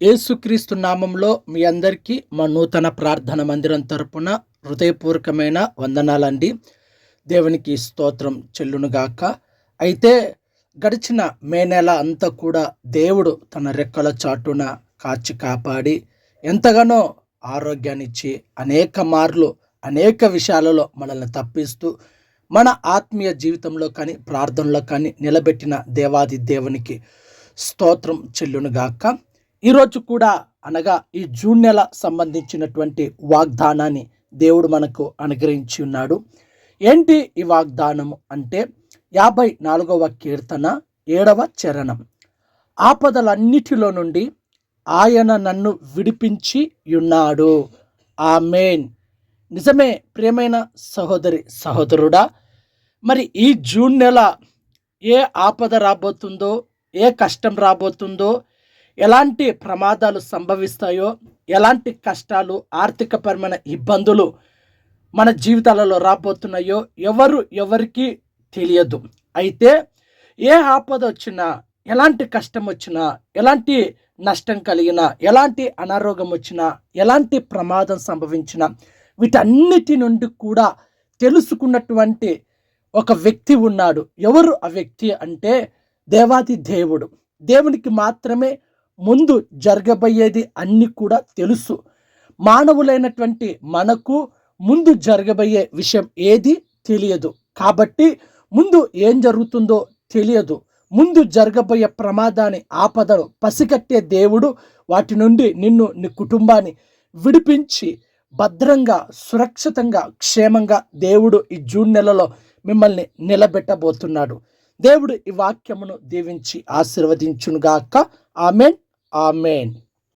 యేసుక్రీస్తు నామంలో మీ అందరికీ మా నూతన ప్రార్థన మందిరం తరపున హృదయపూర్వకమైన వందనాలండి. దేవునికి స్తోత్రం చెల్లునుగాక. అయితే గడిచిన మే నెల అంతా కూడా దేవుడు తన రెక్కల చాటున కాచి కాపాడి ఎంతగానో ఆరోగ్యాన్నిచ్చి అనేక మార్లు అనేక విషయాలలో మనల్ని తప్పిస్తూ మన ఆత్మీయ జీవితంలో కానీ ప్రార్థనలో కానీ నిలబెట్టిన దేవాది దేవునికి స్తోత్రం చెల్లునుగాక. ఈరోజు కూడా అనగా ఈ జూన్ నెల సంబంధించినటువంటి వాగ్దానాన్ని దేవుడు మనకు అనుగ్రహించి ఉన్నాడు. ఏంటి ఈ వాగ్దానము అంటే యాభై నాలుగవ కీర్తన ఏడవ చరణం. ఆపదలన్నిటిలో నుండి ఆయన నన్ను విడిపించి ఉన్నాడు. ఆ మెయిన్ నిజమే ప్రియమైన సహోదరి సహోదరుడా మరి ఈ జూన్ నెల ఏ ఆపద రాబోతుందో ఏ కష్టం రాబోతుందో ఎలాంటి ప్రమాదాలు సంభవిస్తాయో ఎలాంటి కష్టాలు ఆర్థికపరమైన ఇబ్బందులు మన జీవితాలలో రాబోతున్నాయో ఎవరు ఎవరికి తెలియదు. అయితే ఏ ఆపద వచ్చినా ఎలాంటి కష్టం వచ్చినా ఎలాంటి నష్టం కలిగినా ఎలాంటి అనారోగ్యం వచ్చినా ఎలాంటి ప్రమాదం సంభవించినా వీటన్నిటి నుండి కూడా తెలుసుకున్నటువంటి ఒక వ్యక్తి ఉన్నాడు. ఎవరు ఆ వ్యక్తి అంటే దేవాది దేవుడు. దేవునికి మాత్రమే ముందు జరగబోయేది అన్నీ కూడా తెలుసు. మానవులైనటువంటి మనకు ముందు జరగబోయే విషయం ఏది తెలియదు. కాబట్టి ముందు ఏం జరుగుతుందో తెలియదు. ముందు జరగబోయే ప్రమాదాన్ని ఆపదను పసిగట్టే దేవుడు వాటి నుండి నిన్ను నీ కుటుంబాన్ని విడిపించి భద్రంగా సురక్షితంగా క్షేమంగా దేవుడు ఈ జూన్ నెలలో మిమ్మల్ని నిలబెట్టబోతున్నాడు. దేవుడు ఈ వాక్యమును దీవించి ఆశీర్వదించునుగాక. ఆమెన్. ఆమెన్